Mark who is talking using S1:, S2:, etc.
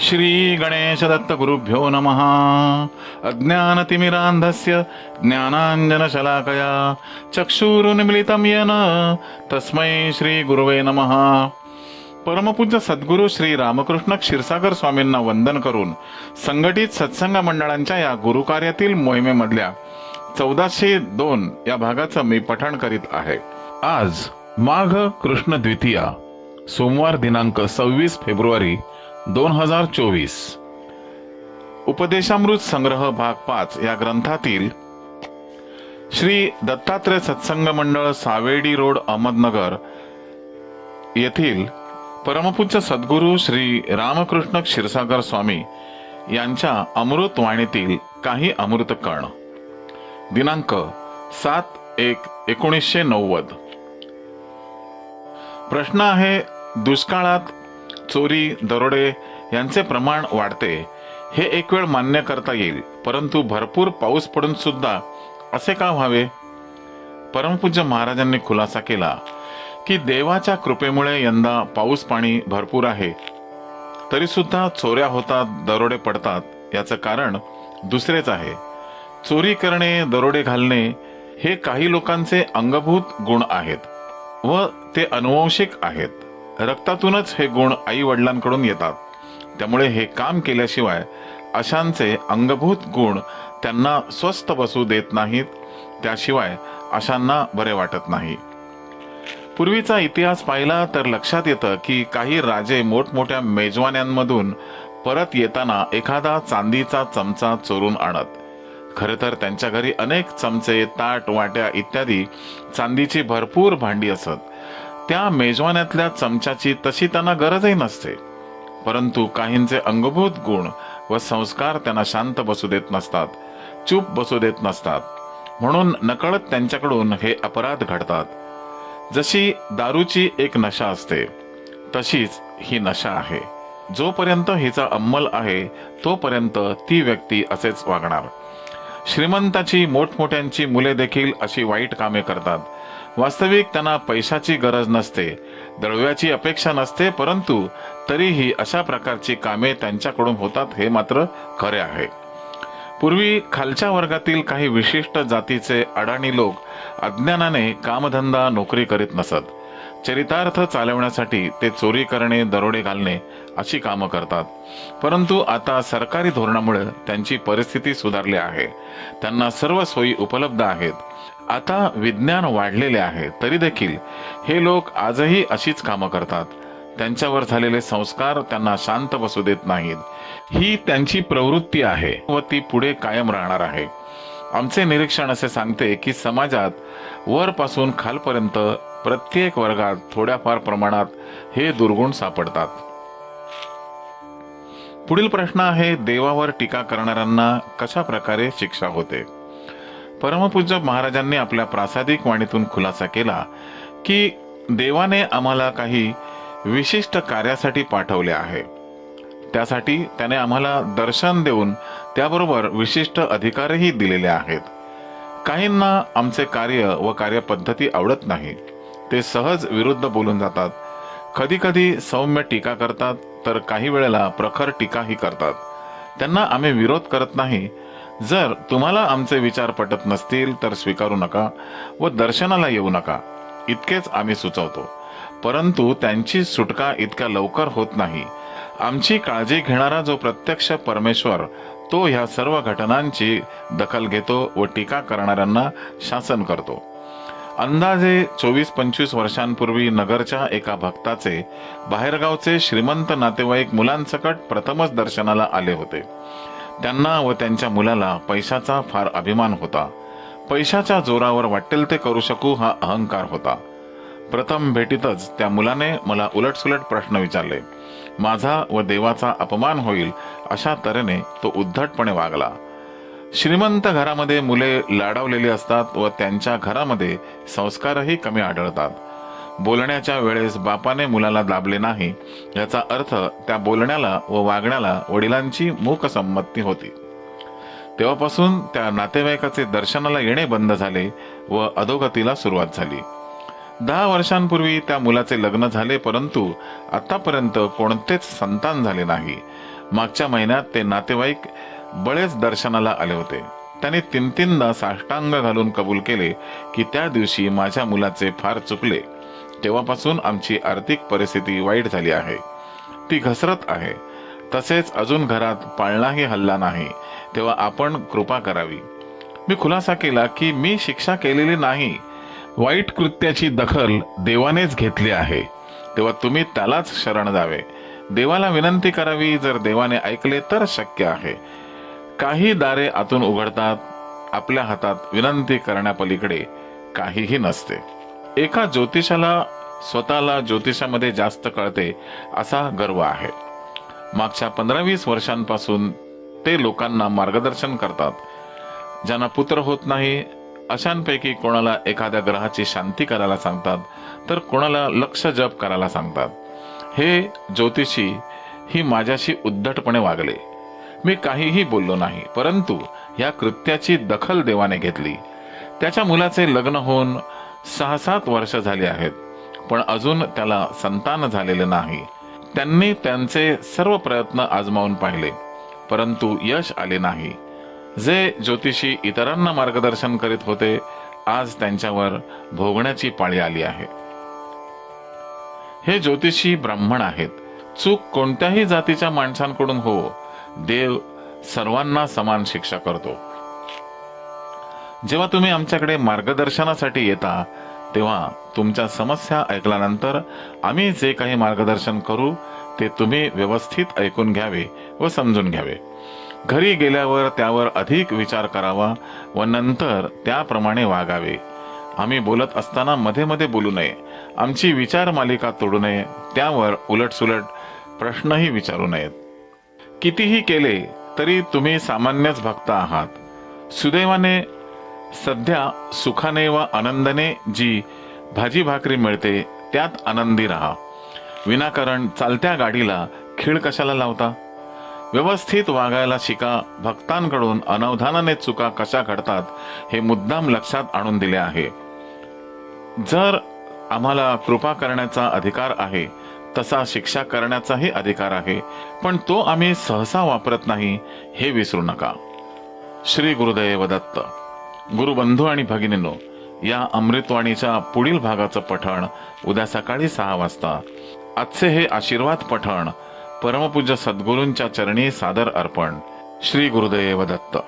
S1: श्री गणेश दत्त गुरुभ्यो नमः। अज्ञानतिमिरान्धस्य ज्ञानाञ्जनशलाकया चक्षुरुन्मिलितं येन तस्मै श्री गुरुवे नमः। परमपूज्य सद्गुरू श्री रामकृष्ण क्षीरसागर स्वामींना वंदन करून संघटित सत्संग मंडळांच्या या गुरुकार्यातील मोहिमेमधल्या चौदाशे दोन या भागाचं मी पठण करीत आहे. आज माघ कृष्ण द्वितीया सोमवार दिनांक सव्वीस फेब्रुवारी दोन हजार चोवीस. उपदेशामृत संग्रह भाग पाच या ग्रंथातील श्री दत्तात्रय सत्संग मंडळ सावेडी रोड अहमदनगर येथील परमपूज्य सद्गुरू श्री रामकृष्ण क्षीरसागर स्वामी यांच्या अमृत वाणीतील काही अमृत कण. दिनांक सात एक एकोणीसशे नव्वद. प्रश्न आहे दुष्काळात चोरी दरोडे यांचे प्रमाण वाढते. हे एक वेळ मान्य करता येईल परंतु भरपूर पाऊस पडून सुद्धा असे का व्हावे? परमपूज्य महाराजांनी खुलासा केला की देवाच्या कृपेमुळे यंदा पाऊस पाणी भरपूर आहे. तरी सुद्धा चोऱ्या होतात दरोडे पडतात याचं कारण दुसरेच आहे. चोरी करणे दरोडे घालणे हे काही लोकांचे अंगभूत गुण आहेत व ते अनुवंशिक आहेत. रक्तातूनच हे गुण आई वडिलांकडून येतात. त्यामुळे हे काम केल्याशिवाय अशांचे अंगभूत गुण त्यांना स्वस्थ बसू देत नाहीत. त्याशिवाय अशांना बरे वाटत नाही. पूर्वीचा इतिहास पाहिला तर लक्षात येतं की काही राजे मोठमोठ्या मेजवान्यांमधून परत येताना एखादा चांदीचा चमचा चोरून आणत. खरे तर त्यांच्या घरी अनेक चमचे ताट वाट्या इत्यादी चांदीची भरपूर भांडी असत. त्या मेजवान्यातल्या चमच्याची तशी त्यांना गरजही नसते. परंतु काहींचे अंगभूत गुण व संस्कार त्यांना शांत बसू देत नसतात चूप बसू देत नसतात. म्हणून नकळत त्यांच्याकडून हे अपराध घडतात. जशी दारूची एक नशा असते तशीच ही नशा आहे. जोपर्यंत हिचा अंमल आहे तोपर्यंत ती व्यक्ती असेच वागणार. श्रीमंताची मोठमोठ्यांची मुले देखील अशी वाईट कामे करतात. वास्तविक त्यांना पैशाची गरज नसते दळव्याची अपेक्षा नसते परंतु तरीही अशा प्रकारची कामे त्यांच्याकडून होतात हे मात्र खरे आहे. पूर्वी खालच्या वर्गातील काही विशिष्ट जातीचे अडाणी लोक अज्ञानाने कामधंदा नोकरी करीत नसत. चरितार्थ चालवण्यासाठी ते चोरी करणे दरोडे घालणे अशी कामं करतात. परंतु आता सरकारी धोरणामुळे त्यांची परिस्थिती सुधारली आहे. त्यांना सर्व सोयी उपलब्ध आहेत. आता विज्ञान वाढलेले आहे. तरी देखील हे लोक आजही अशीच कामं करतात. त्यांच्यावर झालेले संस्कार त्यांना शांत बसू देत नाहीत. ही त्यांची प्रवृत्ती आहे व ती पुढे कायम राहणार आहे. आमचे निरीक्षण असे सांगते की समाजात वरपासून खालपर्यंत प्रत्येक वर्गात थोड्याफार प्रमाणात हे दुर्गुण सापडतात. पुढील प्रश्न आहे देवावर टीका करणाऱ्यांना कशा प्रकारे शिक्षा होते? परमपूज्य महाराजांनी आपल्या प्रासादिक वाणीतून खुलासा केला की देवाने आम्हाला काही विशिष्ट कार्यासाठी पाठवले आहे. त्यासाठी त्याने आम्हाला दर्शन देऊन त्याबरोबर विशिष्ट अधिकारही दिलेले आहेत. काहींना आमचे कार्य व कार्यपद्धती आवडत नाही. ते सहज विरुद्ध बोलून जातात. कधी कधी सौम्य टीका करतात तर काही वेळेला प्रखर टीकाही करतात. त्यांना आम्ही विरोध करत नाही. जर तुम्हाला आमचे विचार पटत नसतील तर स्वीकारू नका व दर्शनाला येऊ नका. इतकेच आम्ही सुचवतो. परंतु त्यांची सुटका इतक्या लवकर होत नाही. आमची काळजी घेणारा जो प्रत्यक्ष परमेश्वर तो ह्या सर्व घटनांची दखल घेतो व टीका करणाऱ्यांना शासन करतो. अंदाजे चोवीस पंचवीस वर्षांपूर्वी नगरच्या एका भक्ताचे बाहेरगावचे श्रीमंत नातेवाईक मुलांसकट प्रथमच दर्शनाला आले होते. त्यांना व त्यांच्या मुलाला पैशाचा फार अभिमान होता. पैशाच्या जोरावर वाटेल ते करू शकू हा अहंकार होता. प्रथम भेटीतच त्या मुलाने मला उलटसुलट प्रश्न विचारले माझा व देवाचा अपमान होईल? अशा तऱ्हेने तो उद्धटपणे वागला. श्रीमंत घरामध्ये मुले लाडावलेली असतात व त्यांच्या घरामध्ये संस्कारही कमी आढळतात. बोलण्याच्या वेळेस बापाने मुलाला दाबले नाही याचा अर्थ त्या बोलण्याला व वागण्याला वडिलांची मूक संमती होती. तेव्हापासून त्या नातेवाईकाचे दर्शनाला येणे बंद झाले व अधोगतीला सुरुवात झाली. दहा वर्षांपूर्वी त्या मुलाचे लग्न झाले परंतु आतापर्यंत कोणतेच संतान झाले नाही. मागच्या महिन्यात ते नातेवाईक बळेच दर्शनाला आले होते. त्याने तीन तीनदा साष्टांग घालून कबूल केले की त्या दिवशी माझ्या मुलाचे फार चुकले. तेव्हापासून आमची आर्थिक परिस्थिती वाईट झाली आहे. ती घसरत आहे. तसेच अजून घरात पाळणाही हल्ला नाही. तेव्हा आपण कृपा करावी. मी खुलासा केला की मी शिक्षा केलेली नाही. वाईट कृत्याची दखल देवानेच घेतली आहे. तेव्हा तुम्ही त्यालाच शरण जावे देवाला विनंती करावी जर देवाने ऐकले तर शक्य आहे. काही दारे आतून उघडतात आपल्या हातात विनंती करण्यापलीकडे काहीही नसते. एका ज्योतिषाला स्वतःला ज्योतिषामध्ये जास्त कळते असा गर्व आहे. मागच्या पंधरा वीस वर्षांपासून ते लोकांना मार्गदर्शन करतात. ज्यांना पुत्र होत नाही अशांपैकी कोणाला एखाद्या ग्रहाची शांती करायला सांगतात तर कोणाला लक्ष जप करायला सांगतात. हे ज्योतिषी ही माझ्याशी उद्धटपणे वागले. मी काहीही बोललो नाही परंतु या कृत्याची दखल देवाने घेतली. त्याच्या मुलाचे लग्न होऊन सहा सात वर्ष झाली आहेत पण अजून त्याला संतान झालेले नाही. त्यांनी त्यांचे सर्व प्रयत्न आजमावून पाहिले परंतु यश आले नाही. जे ज्योतिषी इतरांना मार्गदर्शन करीत होते आज त्यांच्यावर भोगण्याची पाळी आली आहे. हे ज्योतिषी ब्राह्मण आहेत. चूक कोणत्याही जातीच्या माणसांकडून हो देव सर्वांना समान शिक्षा करतो. जेव्हा तुम्ही आमच्याकडे मार्गदर्शनासाठी येता तेव्हा तुमच्या समस्या ऐकल्यानंतर आम्ही जे काही मार्गदर्शन करू ते तुम्ही व्यवस्थित ऐकून घ्यावे व समजून घ्यावे. घरी गेल्यावर त्यावर अधिक विचार करावा व नंतर त्याप्रमाणे वागावे. आम्ही बोलत असताना मध्ये मध्ये बोलू नये. आमची विचार मालिका तोडू नये. त्यावर उलटसुलट प्रश्नही विचारू नयेत. कितीही केले तरी तुम्ही सामान्यच भक्त आहात. सुदैवाने सध्या सुखाने व आनंदाने जी भाजी भाकरी मिळते त्यात आनंदी राहा. विनाकारण चालत्या गाडीला खीळ कशाला लावता? व्यवस्थित वागायला शिका भक्तांकडून अनवधानाने चुका कशा घडतात हे मुद्दाम लक्षात आणून दिले आहे. जर आम्हाला कृपा करण्याचा अधिकार आहे तसा शिक्षा करण्याचाही अधिकार आहे. पण तो आम्ही सहसा वापरत नाही हे विसरू नका. श्री गुरुदैव दत्त गुरुबंधू आणि भगिनीनो या अमृतवाणीच्या पुढील भागाचं पठण उद्या सकाळी सहा वाजता. आजचे हे आशीर्वाद पठण परमपूज्य सद्गुरूंच्या चरणी सादर अर्पण. श्री गुरुदैव दत्त.